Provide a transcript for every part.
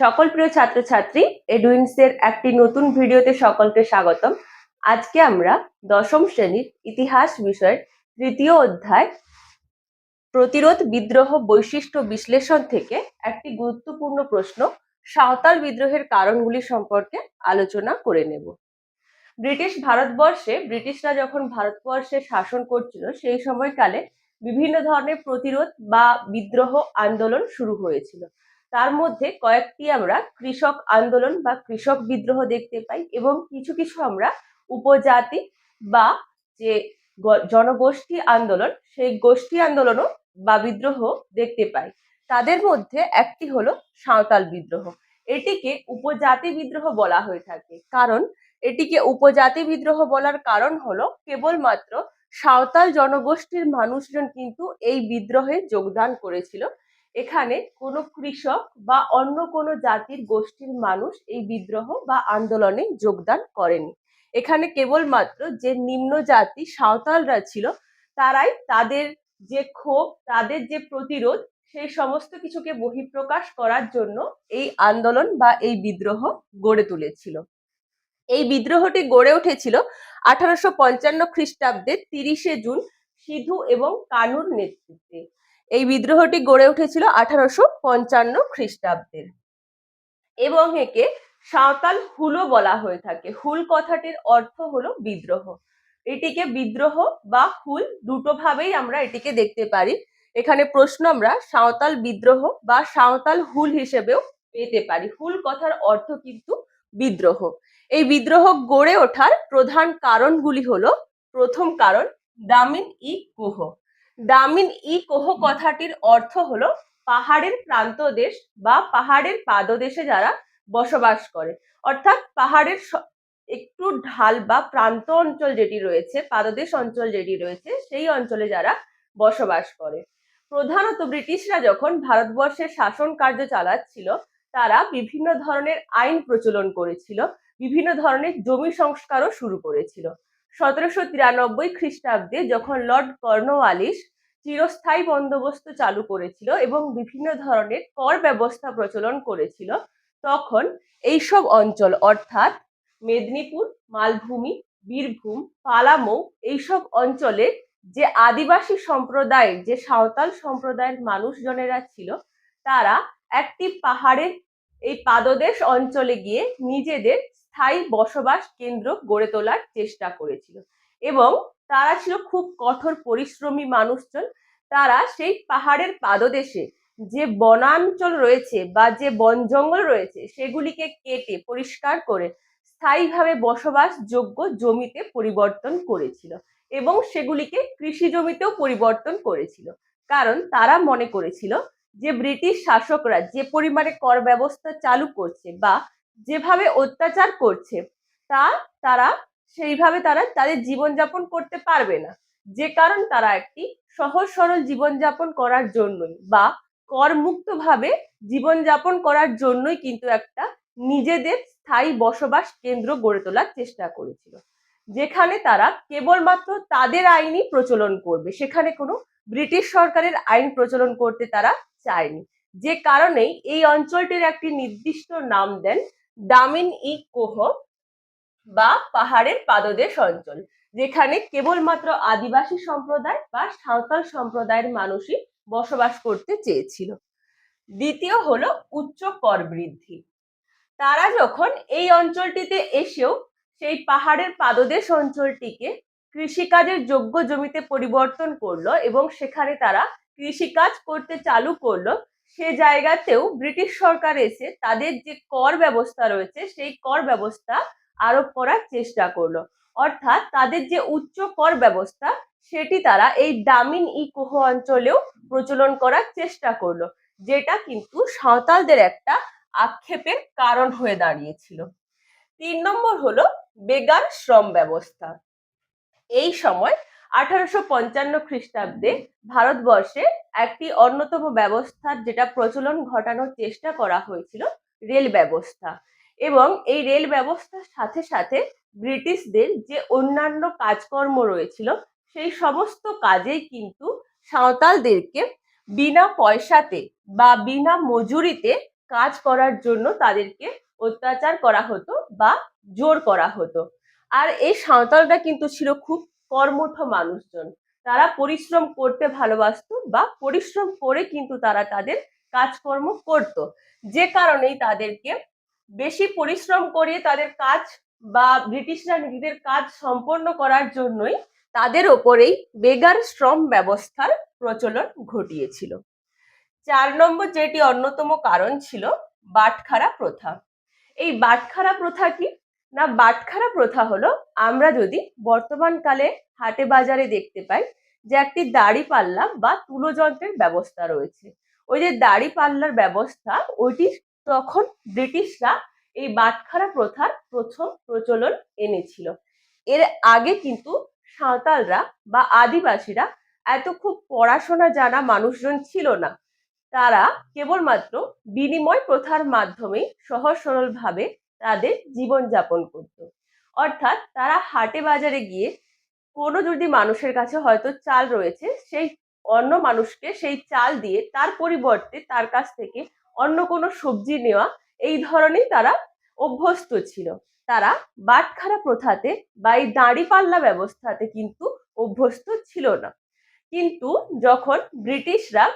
সকল প্রিয় ছাত্রছাত্রী এডুইন্সের একটি নতুন ভিডিওতে সকলকে স্বাগতম। আজকে আমরা দশম শ্রেণির ইতিহাস বিষয়ের তৃতীয় অধ্যায়, প্রতিরোধ বিদ্রোহ বৈশিষ্ট্য বিশ্লেষণ থেকে একটি গুরুত্বপূর্ণ প্রশ্ন, সাঁওতাল বিদ্রোহের কারণগুলি সম্পর্কে আলোচনা করে নেব। ব্রিটিশ ভারতবর্ষে, ব্রিটিশরা যখন ভারতবর্ষে শাসন করছিল, সেই সময়কালে বিভিন্ন ধরনের প্রতিরোধ বা বিদ্রোহ আন্দোলন শুরু হয়েছিল। তার মধ্যে কয়েকটি আমরা কৃষক আন্দোলন বা কৃষক বিদ্রোহ দেখতে পাই এবং কিছু কিছু আমরা উপজাতি বা যে জনগোষ্ঠী আন্দোলন, সেই গোষ্ঠী আন্দোলনও বা বিদ্রোহ দেখতে পাই। তাদের মধ্যে একটি হলো সাঁওতাল বিদ্রোহ। এটিকে উপজাতি বিদ্রোহ বলা হয়ে থাকে। কারণ এটিকে উপজাতি বিদ্রোহ বলার কারণ হলো কেবলমাত্র সাঁওতাল জনগোষ্ঠীর মানুষজন কিন্তু এই বিদ্রোহে যোগদান করেছিল। এখানে কোনো কৃষক বা অন্য কোনো জাতির গোষ্ঠীর মানুষ এই বিদ্রোহ বা আন্দোলনে যোগদান করেনি। এখানে কেবলমাত্র যে নিম্ন জাতি সাঁওতালরা ছিল, তারাই তাদের যে ক্ষোভ, তাদের যে প্রতিরোধ, সেই সমস্ত কিছুকে বহিঃপ্রকাশ করার জন্য এই আন্দোলন বা এই বিদ্রোহ গড়ে তুলেছিল। এই বিদ্রোহটি গড়ে উঠেছিল আঠারোশো পঞ্চান্ন খ্রিস্টাব্দের তিরিশে জুন সিধু এবং কানুর নেতৃত্বে। এই বিদ্রোহটি গড়ে উঠেছিল আঠারোশো পঞ্চান্ন খ্রিস্টাব্দের এবং একে সাঁওতাল হুলও বলা হয়ে থাকে। হুল কথাটির অর্থ হলো বিদ্রোহ। এটিকে বিদ্রোহ বা হুল দুটো ভাবেই আমরা এটিকে দেখতে পারি। এখানে প্রশ্ন আমরা সাঁওতাল বিদ্রোহ বা সাঁওতাল হুল হিসেবেও পেতে পারি। হুল কথার অর্থ কিন্তু বিদ্রোহ। এই বিদ্রোহ গড়ে ওঠার প্রধান কারণগুলি হলো, প্রথম কারণ, দামিন ই কোহ। দামিন ই কোহ কথাটির অর্থ হলো পাহাড়ের প্রান্তদেশ বা পাহাড়ের পাদদেশে যারা বসবাস করে। অর্থাৎ পাহাড়ের একটু ঢাল বা প্রান্ত অঞ্চল যেটি রয়েছে, পাদদেশ অঞ্চল যেটি রয়েছে, সেই অঞ্চলে যারা বসবাস করে। প্রধানত ব্রিটিশরা যখন ভারতবর্ষের শাসন কার্য চালাচ্ছিল, তারা বিভিন্ন ধরনের আইন প্রচলন করেছিল, বিভিন্ন ধরনের জমি সংস্কারও শুরু করেছিল। সতেরোশো তিরানব্বই খ্রিস্টাব্দে যখন লর্ড কর্নওয়ালিস চিরস্থায়ী বন্দোবস্ত চালু করেছিল এবং বিভিন্ন ধরনের কর ব্যবস্থা প্রচলন করেছিল, তখন এইসব অঞ্চল অর্থাৎ মেদিনীপুর, মালভূমি, বীরভূম, পালামৌ এইসব অঞ্চলে যে আদিবাসী সম্প্রদায়ের, যে সাঁওতাল সম্প্রদায়ের মানুষজনেরা ছিল, তারা একটি পাহাড়ের এই পাদদেশ অঞ্চলে গিয়ে নিজেদের স্থায়ী বসবাস কেন্দ্র গড়ে তোলার চেষ্টা করেছিল। এবং তারা ছিল খুব কঠোর পরিশ্রমী মানুষজন। তারা সেই পাহাড়ের পাদদেশে যে বনাঞ্চল রয়েছে বা যে বন জঙ্গল রয়েছে, সেগুলিকে কেটে পরিষ্কার করে স্থায়ীভাবে বসবাসযোগ্য জমিতে পরিবর্তন করেছিল এবং সেগুলিকে কৃষি জমিতেও পরিবর্তন করেছিল। কারণ তারা মনে করেছিল যে ব্রিটিশ শাসকরা যে পরিমাণে কর ব্যবস্থা চালু করছে বা যেভাবে অত্যাচার করছে, তা তারা সেইভাবে তারা তাদের জীবনযাপন করতে পারবে না। যে কারণ তারা একটি সহজ সরল জীবনযাপন করার জন্যই বা করমুক্ত ভাবে জীবনযাপন করার জন্যই কিন্তু একটা নিজেদের স্থায়ী বসবাস কেন্দ্র গড়ে তোলার চেষ্টা করেছিল। যেখানে তারা কেবলমাত্র তাদের আইনই প্রচলন করবে, সেখানে কোনো ব্রিটিশ সরকারের আইন প্রচলন করতে তারা চায়নি। যে কারণেই এই অঞ্চলটির একটি নির্দিষ্ট নাম দেন দামিন ই কোহ বা পাহাড়ের পাদদেশ অঞ্চল, যেখানে কেবলমাত্র আদিবাসী সম্প্রদায় বা সাঁওতাল সম্প্রদায়ের মানুষই বসবাস করতে চেয়েছিল। দ্বিতীয় হলো উচ্চ কর বৃদ্ধি। তারা যখন এই অঞ্চলটিতে এসেও সেই পাহাড়ের পাদদেশ অঞ্চলটিকে কৃষিকাজের যোগ্য জমিতে পরিবর্তন করল এবং সেখানে তারা কৃষিকাজ করতে চালু করল সে জায়গাতেও ব্রিটিশ সরকার এসে তাদের যে কর ব্যবস্থা রয়েছে, সেই কর ব্যবস্থা আরোপ করার চেষ্টা করল। অর্থাৎ তাদের যে উচ্চ কর ব্যবস্থা, সেটি তারা এই দামিন ই কোহ অঞ্চলেও প্রচলন করার চেষ্টা করল, যেটা কিন্তু সাঁওতালদের একটা আক্ষেপের কারণ হয়ে দাঁড়িয়েছিল। তিন নম্বর হলো বেগার শ্রম ব্যবস্থা। এই সময় আঠারোশো পঞ্চান্ন খ্রিস্টাব্দে ভারতবর্ষে একটি অন্যতম ব্যবস্থার যেটা প্রচলন ঘটানোর চেষ্টা করা হয়েছিল, রেল ব্যবস্থা। এবং এই রেল ব্যবস্থার সাথে সাথে ব্রিটিশদের যে অন্যান্য কাজকর্ম রয়েছিল, সেই সমস্ত কাজেই কিন্তু সাঁওতালদেরকে বিনা পয়সাতে বা বিনা মজুরিতে কাজ করার জন্য তাদেরকে অত্যাচার করা হতো বা জোর করা হতো। আর এই সাঁওতালরা কিন্তু ছিল খুব কর্মঠ মানুষজন। তারা পরিশ্রম করতে ভালোবাসতো বা পরিশ্রম করে কিন্তু তারা তাদের কাজকর্ম করত। যে কারণেই তাদেরকে বেশি পরিশ্রম করে তাদের কাজ বা ব্রিটিশরা নিজেদের কাজ সম্পন্ন করার জন্যই তাদের ওপরেই বেগার শ্রম ব্যবস্থার প্রচলন ঘটিয়েছিল। চার নম্বর যেটি অন্যতম কারণ ছিল বাটখারা প্রথা। এই বাটখারা প্রথা কি না, বাটখারা প্রথা হলো আমরা যদি বর্তমান কালে হাটে বাজারে দেখতে পাই যে একটি দাড়ি পাল্লা বা তুলো যন্ত্রের ব্যবস্থা রয়েছে। ওই যে দাড়ি পাল্লার ব্যবস্থা, ওইটি তখন ব্রিটিশরা এই বাটখারা প্রথার প্রথম প্রচলন এনেছিল। এর আগে কিন্তু সাঁওতালরা বা আদিবাসীরা এত খুব পড়াশোনা জানা মানুষজন ছিল না। তারা কেবলমাত্র বিনিময় প্রথার মাধ্যমে সহজ সরলভাবে তাদের জীবনযাপন করত। অর্থাৎ তারা হাটে বাজারে গিয়ে কোনো যদি মানুষের কাছে হয়তো চাল রয়েছে, সেই অন্য মানুষকে সেই চাল দিয়ে তার পরিবর্তে তার কাছ থেকে অন্য কোনো সবজি নেওয়া, এই ধরনের তারা অভ্যস্ত ছিল। তারা বাটখারা প্রথাতে বা এই দাঁড়িপাল্লা ব্যবস্থাতে কিন্তু অভ্যস্ত ছিল না। কিন্তু যখন ব্রিটিশরা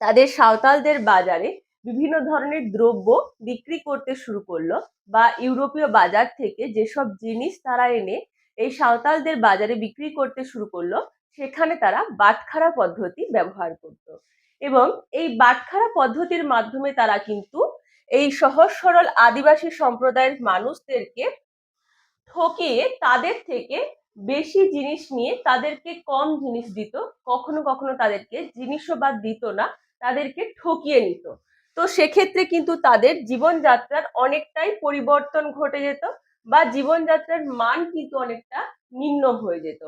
তাদের সাঁওতালদের বাজারে বিভিন্ন ধরনের দ্রব্য বিক্রি করতে শুরু করল বা ইউরোপীয় বাজার থেকে যেসব জিনিস তারা এনে এই সাঁওতালদের বাজারে বিক্রি করতে শুরু করল, সেখানে তারা বাটখারা পদ্ধতি ব্যবহার করত। এবং এই বাটখারা পদ্ধতির মাধ্যমে তারা কিন্তু এই সহজ সরল আদিবাসী সম্প্রদায়ের মানুষদেরকে ঠকিয়ে তাদের থেকে বেশি জিনিস নিয়ে তাদেরকে কম জিনিস দিত, কখনো কখনো তাদেরকে জিনিসও বা দিত না, তাদেরকে ঠকিয়ে নিত। তো সেক্ষেত্রে কিন্তু তাদের জীবনযাত্রার অনেকটাই পরিবর্তন ঘটে যেত বা জীবনযাত্রার মান কিন্তু অনেকটা নিম্ন হয়ে যেত।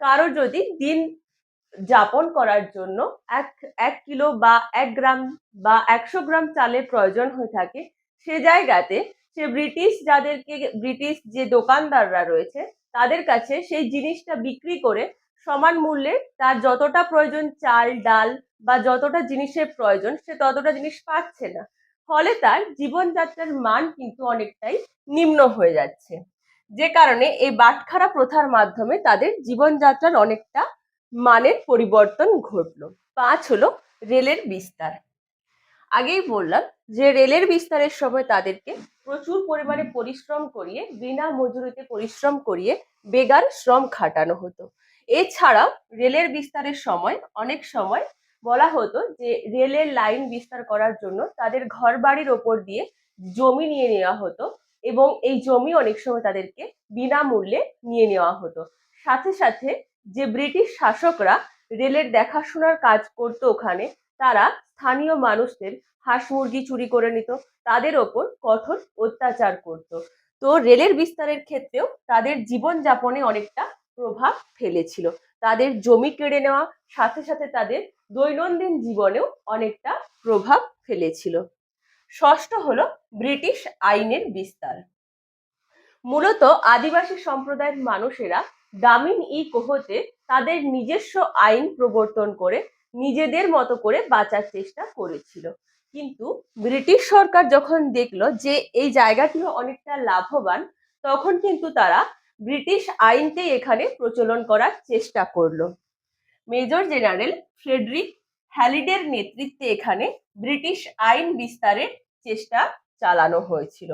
কারও যদি দিন যাপন করার জন্য এক এক কিলো বা এক গ্রাম বা একশো গ্রাম চালের প্রয়োজন হয়ে থাকে, সে জায়গাতে সে ব্রিটিশ যাদেরকে, ব্রিটিশ যে দোকানদাররা রয়েছে, তাদের কাছে সেই জিনিসটা বিক্রি করে সমান মূল্যে তার যতটা প্রয়োজন চাল, ডাল বা যতটা জিনিসের প্রয়োজন, সে ততটা জিনিস পাচ্ছে না। ফলে তার জীবনযাত্রার মান কিন্তু অনেকটাই নিম্ন হয়ে যাচ্ছে। যে কারণে এই বাটখারা প্রথার মাধ্যমে তাদের জীবনযাত্রার অনেকটা মানের পরিবর্তন ঘটলো। পাঁচ হলো রেলের বিস্তার। আগেই বললাম যে রেলের বিস্তারের সময় তাদেরকে প্রচুর পরিমাণে পরিশ্রম করিয়ে, বিনা মজুরিতে পরিশ্রম করিয়ে বেগার শ্রম খাটানো হতো। এছাড়াও রেলের বিস্তারের সময়, অনেক সময় বলা হতো যে রেলের লাইন বিস্তার করার জন্য তাদের ঘর বাড়ির ওপর দিয়ে জমি নিয়ে নেওয়া হতো এবং এই জমি অনেক সময় তাদেরকে বিনামূল্যে নিয়ে নেওয়া হতো। সাথে সাথে যে ব্রিটিশ শাসকরা রেলের দেখাশোনার কাজ করতো ওখানে, তারা স্থানীয় মানুষদের হাঁস মুরগি চুরি করে নিত, তাদের ওপর কঠোর অত্যাচার করত। তো রেলের বিস্তারের ক্ষেত্রেও তাদের জীবনযাপনে অনেকটা প্রভাব ফেলেছিল। তাদের জমি কেড়ে নেওয়া, সাথে সাথে তাদের দৈনন্দিন জীবনেও অনেকটা প্রভাব ফেলেছিল। ষষ্ঠ হলো ব্রিটিশ আইনের বিস্তার। মূলত আদিবাসী সম্প্রদায়ের মানুষেরা দামিন ই কোহতে তাদের নিজস্ব আইন প্রবর্তন করে নিজেদের মতো করে বাঁচার চেষ্টা করেছিল। কিন্তু ব্রিটিশ সরকার যখন দেখল যে এই জায়গাটিও অনেকটা লাভবান, তখন কিন্তু তারা ব্রিটিশ আইনকেই এখানে প্রচলন করার চেষ্টা করল। মেজর জেনারেল ফ্রেডরিক হ্যালিডের নেতৃত্বে এখানে ব্রিটিশ আইন বিস্তারের চেষ্টা চালানো হয়েছিল।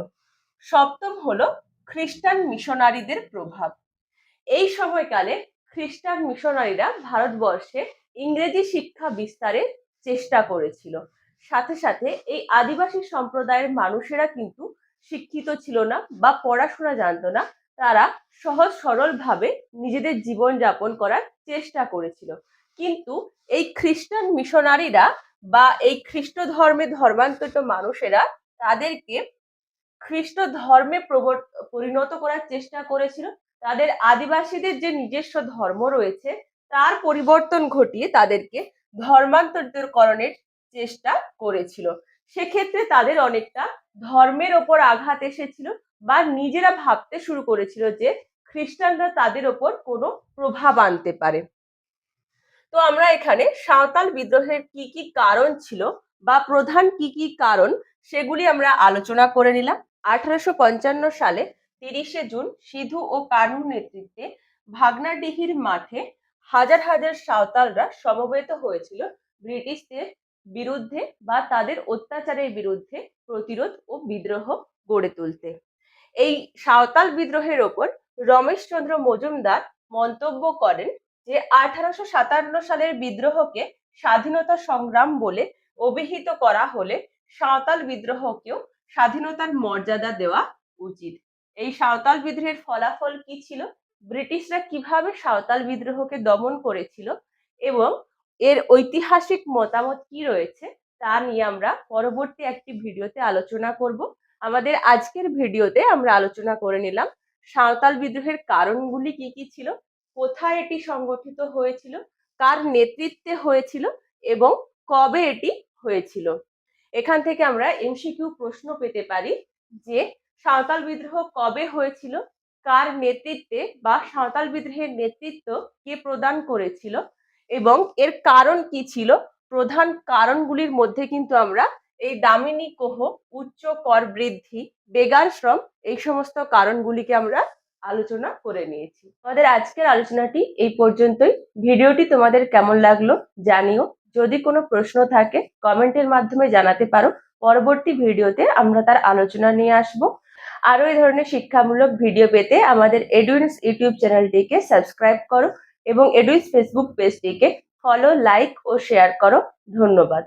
সপ্তম হলো খ্রিস্টান মিশনারিদের প্রভাব। এই সময়কালে খ্রিস্টান মিশনারিরা ভারতবর্ষে ইংরেজি শিক্ষা বিস্তারের চেষ্টা করেছিল। সাথে সাথে এই আদিবাসী সম্প্রদায়ের মানুষেরা কিন্তু শিক্ষিত ছিল না বা পড়াশোনা জানতো না তারা সহজ সরলভাবে নিজেদের জীবন যাপন করার চেষ্টা করেছিল। কিন্তু এই খ্রিস্টান মিশনারিরা বা এই খ্রিস্ট ধর্মে ধর্মান্তরিত মানুষেরা তাদেরকে খ্রিস্ট ধর্মে পরিণত করার চেষ্টা করেছিল। তাদের আদিবাসীদের যে নিজস্ব ধর্ম রয়েছে, তার পরিবর্তন ঘটিয়ে তাদেরকে ধর্মান্তরিতকরণের চেষ্টা করেছিল। সেক্ষেত্রে তাদের অনেকটা ধর্মের ওপর আঘাত এসেছিল। বা নিজেরা ভাবতে শুরু করেছিল যে খ্রিস্টানরা তাদের ওপর কোনো প্রভাব আনতে পারে। তো আমরা এখানে সাঁওতাল বিদ্রোহের কি কি কারণ ছিল বা প্রধান কি কি কারণ সেগুলি আমরা আলোচনা করে নিলাম। আঠারোশো পঞ্চান্ন সালে তিরিশে জুন সিধু ও কানুর নেতৃত্বে ভাগনাডিহির মাঠে হাজার হাজার সাঁওতালরা সমবেত হয়েছিল ব্রিটিশদের বিরুদ্ধে বা তাদের অত্যাচারের বিরুদ্ধে প্রতিরোধ ও বিদ্রোহ গড়ে তুলতে। এই সাঁওতাল বিদ্রোহের ওপর রমেশচন্দ্র মজুমদার মন্তব্য করেন যে আঠারোশো সাতান্ন সালের বিদ্রোহকে স্বাধীনতা সংগ্রাম বলে অভিহিত করা হলে সাঁওতাল বিদ্রোহকেও স্বাধীনতার মর্যাদা দেওয়া উচিত। এই সাঁওতাল বিদ্রোহের ফলাফল কি ছিল? ব্রিটিশরা কীভাবে সাঁওতাল বিদ্রোহকে দমন করেছিল? এবং এর ঐতিহাসিক মতামত কি রয়েছে? তা নিয়ে আমরা পরবর্তী একটি ভিডিওতে আলোচনা করব। আমাদের আজকের ভিডিওতে আমরা আলোচনা করে নিলাম সাঁওতাল বিদ্রোহের কারণগুলি কি কি ছিল, কোথায় এটি সংগঠিত হয়েছিল, কার নেতৃত্বে হয়েছিল এবং কবে এটি হয়েছিল। এখান থেকে আমরা এমসিকিউ প্রশ্ন পেতে পারি যে সাঁওতাল বিদ্রোহ কবে হয়েছিল, কার নেতৃত্বে বা সাঁওতাল বিদ্রোহের নেতৃত্ব কে প্রদান করেছিল এবং এর কারণ কি ছিল, প্রধান কারণগুলির মধ্যে কিন্তু আমরা এই দামিনী কোহ উচ্চ কর বৃদ্ধি, বেগার শ্রম, এই সমস্ত কারণগুলিকে আমরা আলোচনা করে নিয়েছি। আমাদের আজকের আলোচনাটি এই পর্যন্তই। ভিডিওটি তোমাদের কেমন লাগল জানিও। যদি কোনো প্রশ্ন থাকে, কমেন্টের মাধ্যমে জানাতে পারো। পরবর্তী ভিডিওতে আমরা তার আলোচনা নিয়ে আসব। আরও এই ধরনের শিক্ষামূলক ভিডিও পেতে আমাদের এডুইন্স ইউটিউব চ্যানেলটিকে সাবস্ক্রাইব করো এবং এডুইন্স ফেসবুক পেজটিকে ফলো, লাইক ও শেয়ার করো। ধন্যবাদ।